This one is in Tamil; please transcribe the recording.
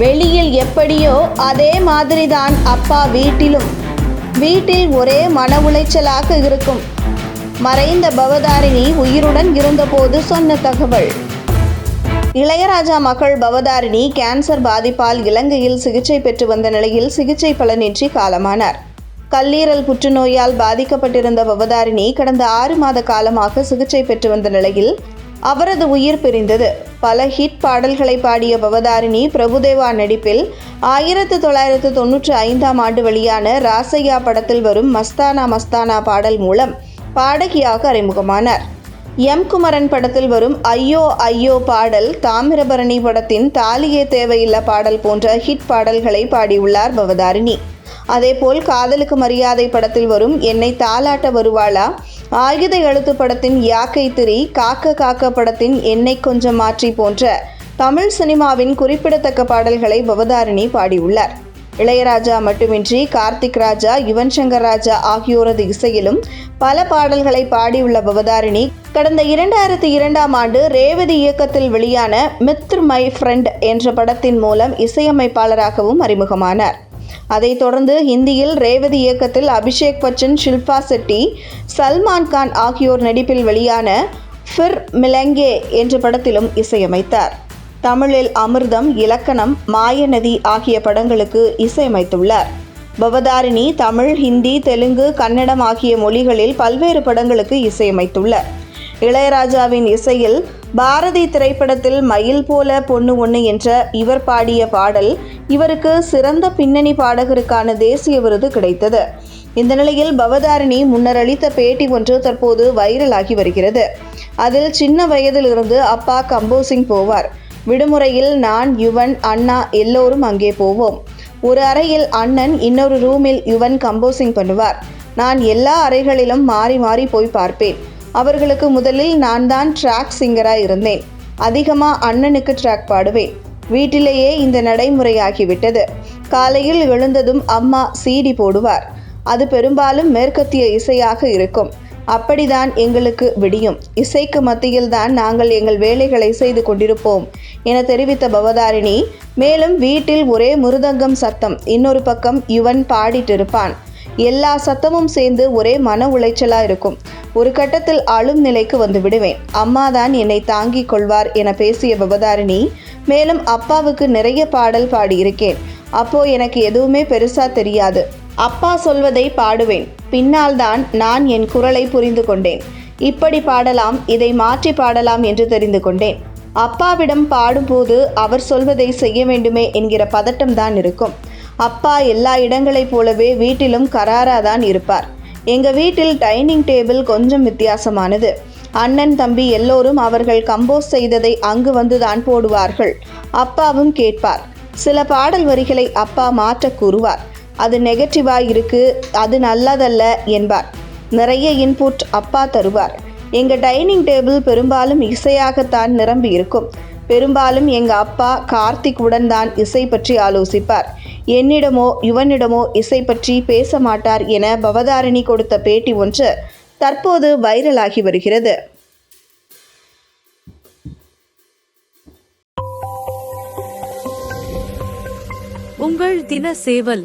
வெளியில் எப்படியோ அதே மாதிரிதான் அப்பா வீட்டிலும். வீட்டில் ஒரே மன உளைச்சலாக இருக்கும். மறைந்த பவதாரிணி உயிருடன் இருந்தபோது சொன்ன தகவல். இளையராஜா மகள் பவதாரிணி கேன்சர் பாதிப்பால் இலங்கையில் சிகிச்சை பெற்று வந்த நிலையில் சிகிச்சை பலனின்றி காலமானார். கல்லீரல் புற்றுநோயால் பாதிக்கப்பட்டிருந்த பவதாரிணி கடந்த ஆறு மாத காலமாக சிகிச்சை பெற்று வந்த நிலையில் அவரது உயிர் பிரிந்தது. பல ஹிட் பாடல்களை பாடிய பவதாரிணி பிரபுதேவா நடிப்பில் ஆயிரத்து தொள்ளாயிரத்து தொன்னூற்றி ஐந்தாம் ஆண்டு வெளியான ராசையா படத்தில் வரும் மஸ்தானா மஸ்தானா பாடல் மூலம் பாடகியாக அறிமுகமானார். எம் குமரன் படத்தில் வரும் ஐயோ ஐயோ பாடல் தாமிரபரணி படத்தின் தாலியே தேவையில்ல பாடல் போன்ற ஹிட் பாடல்களை பாடியுள்ளார் பவதாரிணி. அதேபோல் காதலுக்கு மரியாதை படத்தில் வரும் என்னை தாலாட்ட வருவாளா? ஆயுத எழுத்து படத்தின் யாக்கை திரி காக்க காக்க படத்தின் என்னை கொஞ்சம் மாற்றி போன்ற தமிழ் சினிமாவின் குறிப்பிடத்தக்க பாடல்களை பவதாரிணி பாடியுள்ளார். இளையராஜா மட்டுமின்றி கார்த்திக் ராஜா யுவன் சங்கர் ராஜா ஆகியோரது இசையிலும் பல பாடல்களை பாடியுள்ள பவதாரிணி கடந்த இரண்டாயிரத்தி இரண்டாம் ஆண்டு ரேவதி இயக்கத்தில் வெளியான மித்ர் மை ஃப்ரெண்ட் என்ற படத்தின் மூலம் இசையமைப்பாளராகவும் அறிமுகமானார். அதைத் தொடர்ந்து ஹிந்தியில் ரேவதி இயக்கத்தில் அபிஷேக் பச்சன் ஷில்பா செட்டி சல்மான் கான் ஆகியோர் நடிப்பில் வெளியான ஃபிர் மிலங்கே என்ற படத்திலும் இசையமைத்தார். தமிழில் அமிர்தம் இலக்கணம் மாயநதி ஆகிய படங்களுக்கு இசையமைத்துள்ளார். பவதாரிணி தமிழ் ஹிந்தி தெலுங்கு கன்னடம் ஆகிய மொழிகளில் பல்வேறு படங்களுக்கு இசையமைத்துள்ளார். இளையராஜாவின் இசையில் பாரதி திரைப்படத்தில் மயில் போல பொண்ணு ஒன்று என்ற இவர் பாடிய பாடல் இவருக்கு சிறந்த பின்னணி பாடகருக்கான தேசிய விருது கிடைத்தது. இந்த நிலையில் பவதாரிணி முன்னர் அளித்த பேட்டி ஒன்று தற்போது வைரலாகி வருகிறது. அதில் சின்ன வயதிலிருந்து அப்பா கம்போசிங் போவார். விடுமுறையில் நான் யுவன் அண்ணா எல்லோரும் அங்கே போவோம். ஒரு அறையில் அண்ணன் இன்னொரு ரூமில் யுவன் கம்போசிங் பண்ணுவார். நான் எல்லா அறைகளிலும் மாறி மாறி போய் பார்ப்பேன். அவர்களுக்கு முதலில் நான் தான் ட்ராக் சிங்கராக இருந்தேன். அதிகமாக அண்ணனுக்கு ட்ராக் பாடுவேன். வீட்டிலேயே இந்த நடைமுறையாகிவிட்டது. காலையில் எழுந்ததும் அம்மா சீடி போடுவார். அது பெரும்பாலும் மேற்கத்திய இசையாக இருக்கும். அப்படிதான் எங்களுக்கு விடியும். இசைக்கு மத்தியில் தான் நாங்கள் எங்கள் வேலைகளை செய்து கொண்டிருப்போம் என தெரிவித்த பவதாரிணி மேலும் வீட்டில் ஒரே மிருதங்கம் சத்தம். இன்னொரு பக்கம் யுவன் பாடிட்டிருப்பான். எல்லா சத்தமும் சேர்ந்து ஒரே மன உளைச்சலா இருக்கும். ஒரு கட்டத்தில் அழும் நிலைக்கு வந்து விடுவேன். அம்மா தான் என்னை தாங்கிக் கொள்வார் என பேசிய பவதாரிணி மேலும் அப்பாவுக்கு நிறைய பாடல் பாடியிருக்கேன். அப்போ எனக்கு எதுவுமே பெருசா தெரியாது. அப்பா சொல்வதை பாடுவேன். பின்னால் தான் நான் என் குரலை புரிந்து கொண்டேன். இப்படி பாடலாம் இதை மாற்றி பாடலாம் என்று தெரிந்து கொண்டேன். அப்பாவிடம் பாடும்போது அவர் சொல்வதை செய்ய வேண்டுமே என்கிற பதட்டம்தான் இருக்கும். அப்பா எல்லா இடங்களைப் போலவே வீட்டிலும் கராரா தான் இருப்பார். எங்கள் வீட்டில் டைனிங் டேபிள் கொஞ்சம் வித்தியாசமானது. அண்ணன் தம்பி எல்லோரும் அவர்கள் கம்போஸ் செய்ததை அங்கு வந்துதான் போடுவார்கள். அப்பாவும் கேட்பார். சில பாடல் வரிகளை அப்பா மாற்ற கூறுவார். அது நெகட்டிவா இருக்கு அது நல்லதல்ல என்பார். நிறைய இன்புட் அப்பா தருவார். எங்க டைனிங் டேபிள் பெரும்பாலும் இசையாகத்தான் நிரம்பி இருக்கும் பெரும்பாலும் எங்க அப்பா கார்த்திக் உடன் தான் இசை பற்றி ஆலோசிப்பார். என்னிடமோ யுவனிடமோ இசை பற்றி பேச மாட்டார் என பவதாரிணி கொடுத்த பேட்டி ஒன்று தற்போது வைரலாகி வருகிறது. உங்கள் தின சேவல்